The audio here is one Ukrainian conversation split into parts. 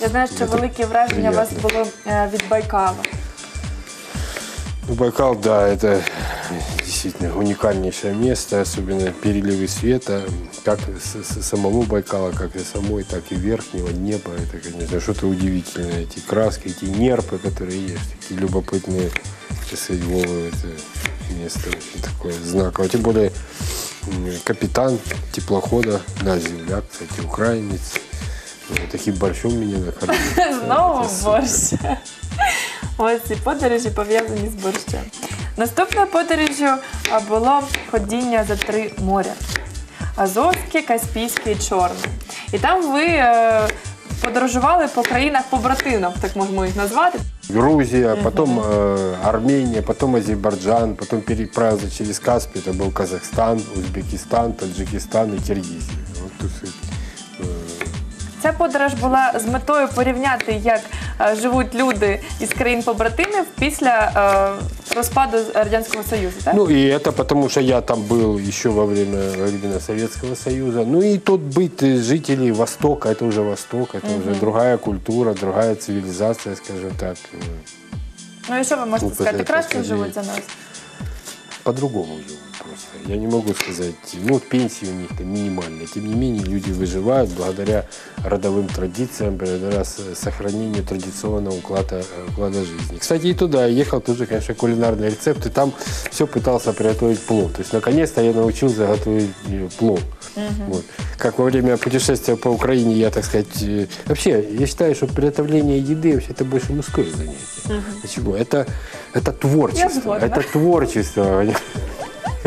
Я знаю, що велике враження у вас було е, від Байкала. Ну, Байкал, да, это действительно уникальнейшее место, особенно переливы света, как с, с самого Байкала, как и самой, так и верхнего неба. Это, конечно, что-то удивительное. Эти краски, эти нерпы, которые есть, такие любопытные, сказать, Вовы, это место очень такое знаковое. Тем более капитан теплохода, наш земляк, кстати, украинец. Вот таким борщом меня накормил. Знову Это борщ. Ось ці подорожі пов'язані з борщем. Наступною подорожжю а, було ходіння за три моря: Азовське, Каспійське і Чорне. І там ви е, подорожували по країнах побратимах, так можемо їх назвати. Грузия, потом э, Армения, потом Азербайджан, потом переправился через Каспий, это был Казахстан, Узбекистан, Таджикистан и Киргизия. Вот, так сказать, э, Ця подорож була з метою порівняти, як е, живуть люди із країн побратимів після е, розпаду радянського союзу. Так? Ну и это потому, что я там был еще во время, во времена Советского Союза. Ну и тот быт э, жителей Востока, это уже Восток, это уже другая культура, другая цивилизация, скажем так. Э, Ну і що ви можете Ну, сказати? це Краще таке живуть є. за нас. По-другому живут Просто. Я не могу сказать, ну пенсии у них там минимальные. Тем не менее, люди выживают благодаря родовым традициям, благодаря сохранению традиционного уклада, э, уклада жизни. Кстати, и туда я ехал тоже, конечно, кулинарные рецепты. Там все пытался приготовить плов. То есть, наконец-то я научился готовить э, плов. Вот. Как во время путешествия по Украине я, так сказать, э, вообще, я считаю, что приготовление еды вообще это больше мужское занятие. Почему? Это, это творчество. Это творчество.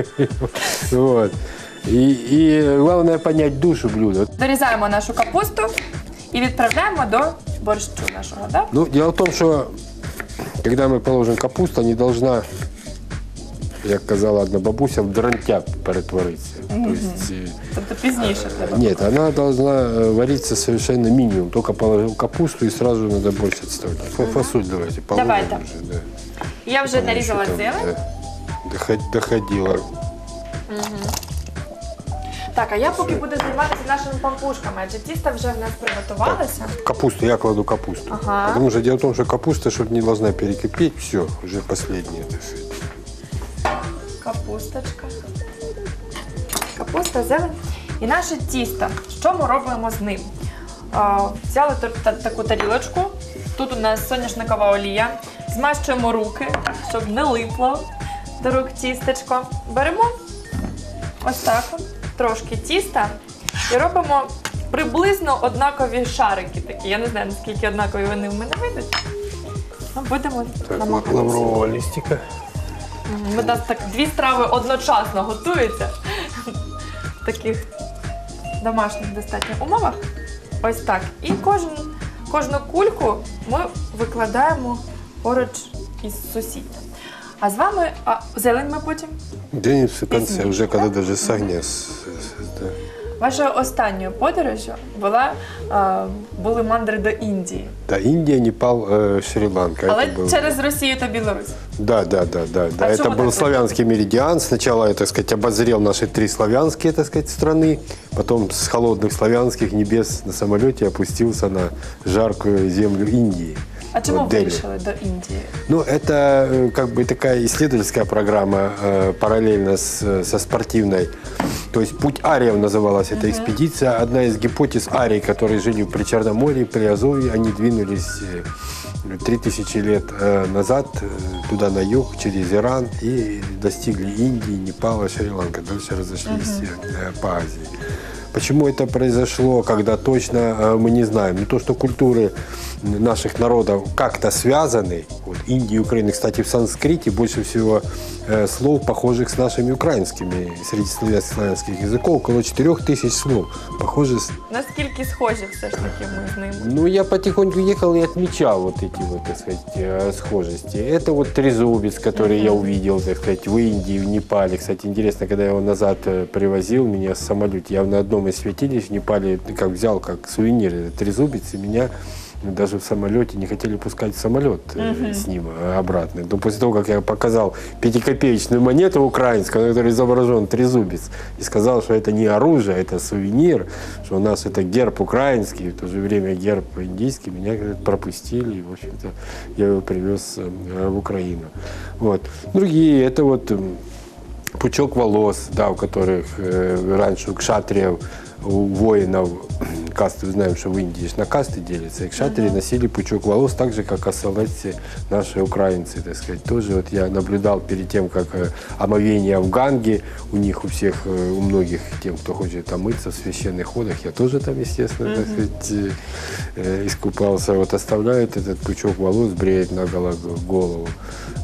Вот. И, и главное понять душу блюда. Дорізаємо нашу капусту і відправляємо до борщу нашого. Да? Ну, дело в том, что когда мы положим капусту, не должна, як казала одна бабуся, в дрантя перетвориться. То есть, э, Тобто пізніше треба. нет, она должна э, вариться совершенно минимум. Только положил капусту и сразу надо больше отставлять. Фа- Фасоль давайте положим Давайте. уже, да. Я вже нарізала Что там, зелень. да, доход- Доходила. Так, а я поки буду займатися нашими пампушками, адже тісто вже в нас приготувалося. Капусту, я кладу капусту. Ага. Потому что дело в том, что капуста, чтобы не должна перекипеть, все, уже последнее. так сказать. Капусточка. Капуста, зелень. І наше тісто. Що ми робимо з ним? А, взяли та- та- таку тарілочку. Тут у нас соняшникова олія. Змащуємо руки, щоб не липло до рук тістечко. Беремо ось так от, трошки тіста і робимо приблизно однакові шарики такі. Я не знаю, наскільки однакові вони в мене вийдуть. Ну, будемо Так, намагатися. лаврового листика. У нас так дві страви одночасно готуються в таких домашніх достатньо умовах. Ось так. І кожен, кожну кульку ми викладаємо поруч із сусідом. А з вами а, зелень ми потім. Да не в конце, Извините, уже когда да? даже сагня. с- с- да. Вашою останньою подорожю була, а, були мандри до Індії, Да, Индия, Непал, э, Шри-Ланка. але это был- через Росію та Білорусь. Да, да, да, да. да. А это чему был так славянский меридиан. Сначала я, так сказать, обозрел наши три славянские, так сказать, страны. Потом с холодных славянских небес на самолете опустился на жаркую землю Индии. А чому Вот Дели. вирішили до Індії? Ну, это э, как бы такая исследовательская программа э, параллельно с, со спортивной. То есть «Путь ариев» называлась эта экспедиция. Одна из гипотез арий, которые жили в Причерноморье, при Азове, они двинулись э, 3000 лет э, назад, э, туда на юг, через Иран, и достигли Индии, Непала, Шри-Ланка. Дальше разошлись э, по Азии. Почему это произошло, когда точно э, мы не знаем. Не то, что культуры наших народов как-то связаны. Вот Индия и Украина, кстати, в санскрите больше всего э, слов, похожих с нашими украинскими, среди славянских, языков, около 4000 слов. Похожи с... Наскільки схожі все ж таки ми з ними? Ну, я потихоньку ехал и отмечал вот эти вот, так сказать, э, схожести. Это вот трезубец, который я увидел, так сказать, в Индии, в Непале. Кстати, интересно, когда я его назад привозил, меня с самолете, я на одном из святилищ в Непале как взял как сувенир трезубец, и меня даже в самолете не хотели пускать самолет э, с ним э, обратно. Но после того, как я показал пятикопеечную монету украинскую, на которой изображен трезубец, и сказал, что это не оружие, это сувенир, что у нас это герб украинский, в то же время герб индийский, меня говорят, пропустили, и, в общем-то, я его привез э, в Украину. Вот. Другие, это вот пучок волос, да, у которых э, раньше у кшатриев, у воинов, касты, знаем, что в Индии на касты делятся, и кшатрии носили пучок волос, так же, как оселедцы наши украинцы, так сказать. Тоже вот я наблюдал перед тем, как э, омовение в Ганге, у них у всех, э, у многих, тем, кто хочет омыться в священных водах, я тоже там, естественно, так сказать, э, э, искупался. Вот оставляют этот пучок волос, бреет на голо- голову,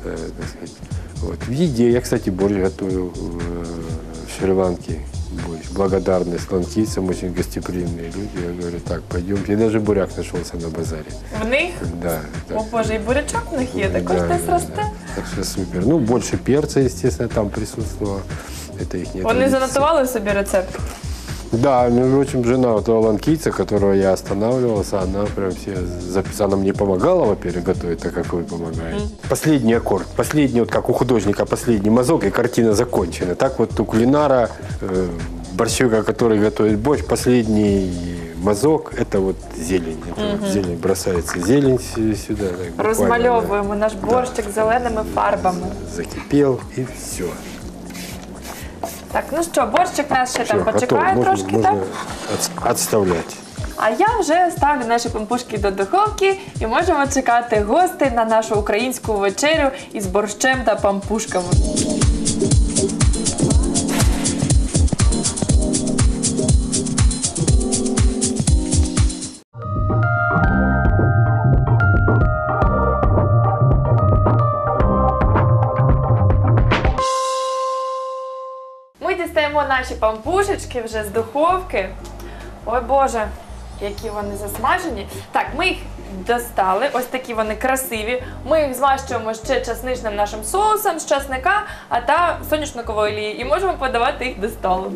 э, так сказать. Вот. В еде я, кстати, борщ готовил в Шри-Ланке. Благодарность ланкийцам, очень гостеприимные люди. Я говорю, так, пойдемте. И даже буряк нашелся на базаре. В них, Да, так, о Боже, и бурячок в них є, також да, десь да, росте. да. Так что супер. Ну, больше перца, естественно, там присутствовало. Это их не Вони занотували собі рецепт. Да, между прочим, жена вот этого ланкийца, которого я останавливался, она прям все записала. Она мне помогала, во-первых, готовить, так как вы помогаете. Последний аккорд, последний, вот как у художника, последний мазок, и картина закончена. Так вот у кулинара, э, борщевика, который готовит борщ, последний мазок – это вот зелень. Это вот зелень, бросается зелень сюда. так буквально, Розмальовуємо наш борщик зеленими фарбами. да, Закипел, и все. Так, ну що, борщик нас ще там почекає трошки, можно так? отс- отставлять. А я вже ставлю наші пампушки до духовки і можемо чекати гостей на нашу українську вечерю із борщем та пампушками. Наші пампушечки вже з духовки. Ой Боже, які вони засмажені. Так, ми їх достали. Ось такі вони красиві. Ми їх змащуємо ще часничним нашим соусом з часника, а та соняшникової олії. І можемо подавати їх до столу.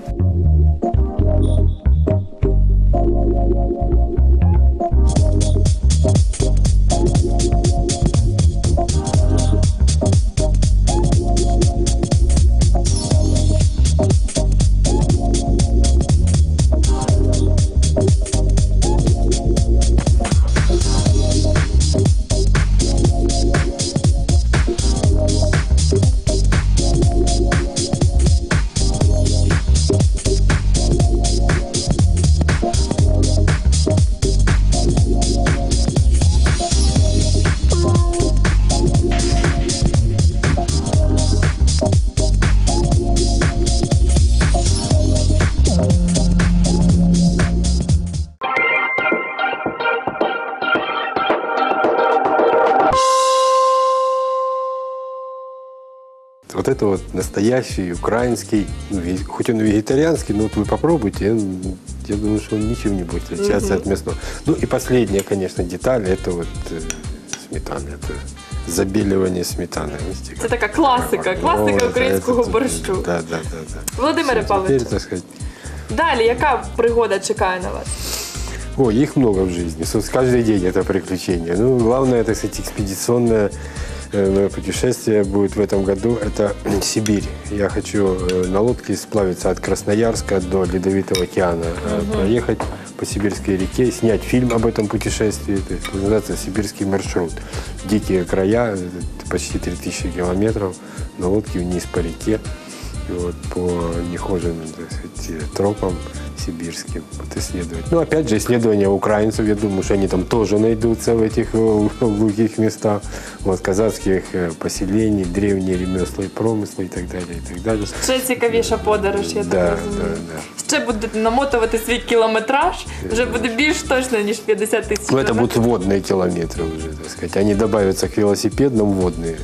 это вот настоящий украинский, ну, ве- хоть он и вегетарианский, но вот вы попробуйте, он- я думаю, что он ничем не будет отличаться от мясного. Ну и последняя, конечно, деталь, это вот э, сметана, это забеливание сметаны. Видите, Це как- така класика, класика Вот, українського это- борщу. Да, да, да, да. Володимире Всё, Павловичу, Теперь, так сказать, далі яка пригода чекає на вас? Ой, их много в жизни. Со- Каждый день это приключение. Ну, главное, так сказать, экспедиционное э, путешествие будет в этом году. Это Сибирь. Я хочу э, на лодке сплавиться от Красноярска до Ледовитого океана, э, проехать по Сибирской реке, снять фильм об этом путешествии. То есть называется «Сибирский маршрут». Дикие края, э, почти 3000 километров на лодке вниз по реке. И вот по нехоженным так сказать, э, тропам сибирским вот исследовать. Ну, опять же, исследования украинцев, я думаю, что они там тоже найдутся в этих э, глухих местах. Вот, казахских э, поселений, древние ремесла и промысла и так далее, и так далее. Ще цікавіша подорож, я Да, так да, розумію. да. Ще будете намотувати свій кілометраж, вже буде більш точно, ніж 50 тисяч. Ну, это кілометрів. будут водные километры уже, так сказать. Они добавятся к велосипедным водные,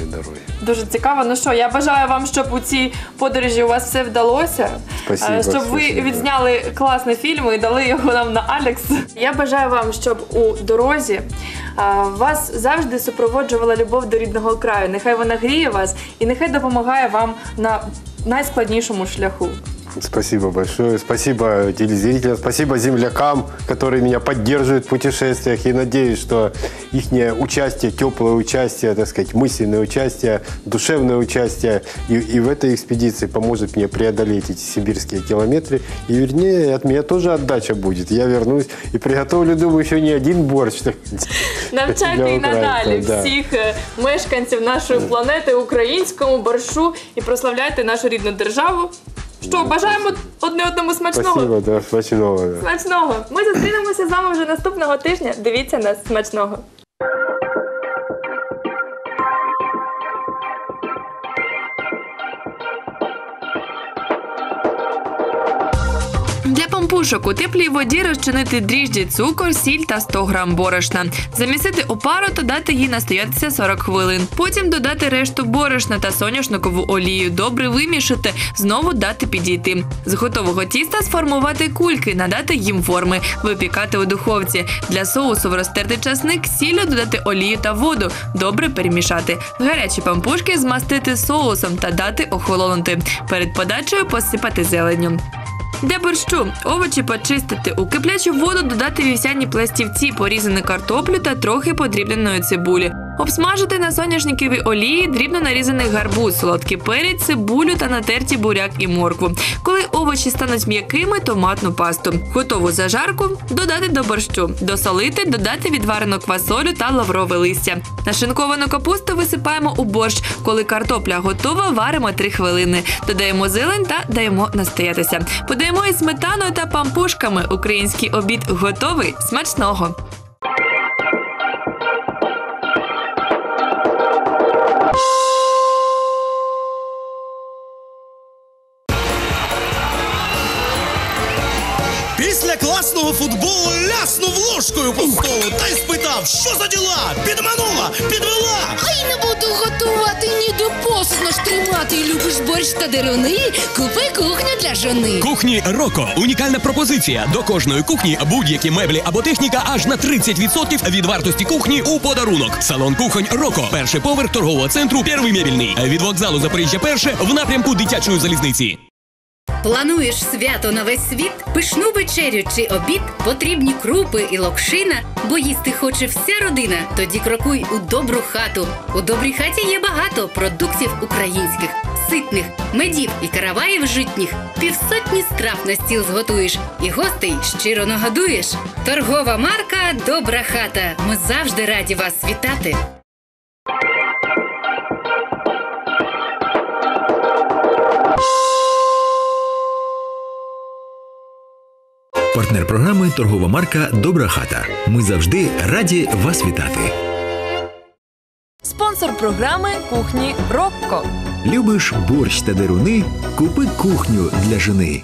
водные дороги. Дуже цікаво. Ну що, я бажаю вам, щоб у цій подорожі у вас все вдалося. Спасибо, е, щоб ви спасибо. відзняли класний фільм і дали його нам на Алекс. Я бажаю вам, щоб у дорозі е, вас завжди супроводжувала любов до рідного краю. Нехай вона гріє вас і нехай допомагає вам на найскладнішому шляху. Спасибо большое. Спасибо телезрителям, спасибо землякам, которые меня поддерживают в путешествиях. И надеюсь, что их участие, теплое участие, так сказать, мысленное участие, душевное участие и, и в этой экспедиции поможет мне преодолеть эти сибирские километры. И вернее, от меня тоже отдача будет. Я вернусь и приготовлю, думаю, еще не один борщ. так сказать, Навчайте для і надалі украинцев, да. всіх е, мешканців нашої планети українському борщу і прославляйте нашу рідну державу. Що, бажаємо одне одному смачного. Спасибо, да, смачного. Да. Смачного! Ми зустрінемося з вами вже наступного тижня. Дивіться нас смачного. Пампушок у теплій воді розчинити дріжджі, цукор, сіль та 100 грам борошна. Замісити у пару та дати їй настоятися 40 хвилин. Потім додати решту борошна та соняшникову олію. Добре вимішати, знову дати підійти. З готового тіста сформувати кульки, надати їм форми, випікати у духовці. Для соусу розтерти часник, сіллю додати олію та воду. Добре перемішати. Гарячі пампушки змастити соусом та дати охолонути. Перед подачею посипати зеленню. Для борщу овочі почистити у киплячу воду додати вівсяні пластівці, порізану картоплю та трохи подрібненої цибулі. Обсмажити на соняшниковій олії дрібно нарізаний гарбуз, солодкий перець, цибулю та натерті буряк і моркву. Коли овочі стануть м'якими, томатну пасту. Готову зажарку додати до борщу, досолити, додати відварену квасолю та лаврове листя. Нашинковану капусту висипаємо у борщ. Коли картопля готова, варимо 3 хвилини. Додаємо зелень та даємо настоятися. Подаємо із сметаною та пампушками. Український обід готовий. Смачного! Класного футболу ляснув ложкою по столу та й спитав, що за діла? Підманула, підвела. Ай, не буду готувати, ні до посуну ж тримати. Любиш борщ та деруни? Купи кухню для жони. Кухні Роко. Унікальна пропозиція. До кожної кухні будь-які меблі або техніка аж на 30% від вартості кухні у подарунок. Салон кухонь Роко. Перший поверх торгового центру Первий мебільний. Від вокзалу Запоріжжя перше в напрямку дитячої залізниці. Плануєш свято на весь світ, пишну вечерю чи обід, потрібні крупи і локшина, бо їсти хоче вся родина. Тоді крокуй у добру хату. У добрій хаті є багато продуктів українських, ситних, медів і караваїв житніх. Півсотні страв на стіл зготуєш і гостей щиро нагодуєш. Торгова марка Добра хата. Ми завжди раді вас вітати. Партнер програми торгова марка Добра хата. Ми завжди раді вас вітати. Спонсор програми кухні Рокко. Любиш борщ та деруни? Купи кухню для жени.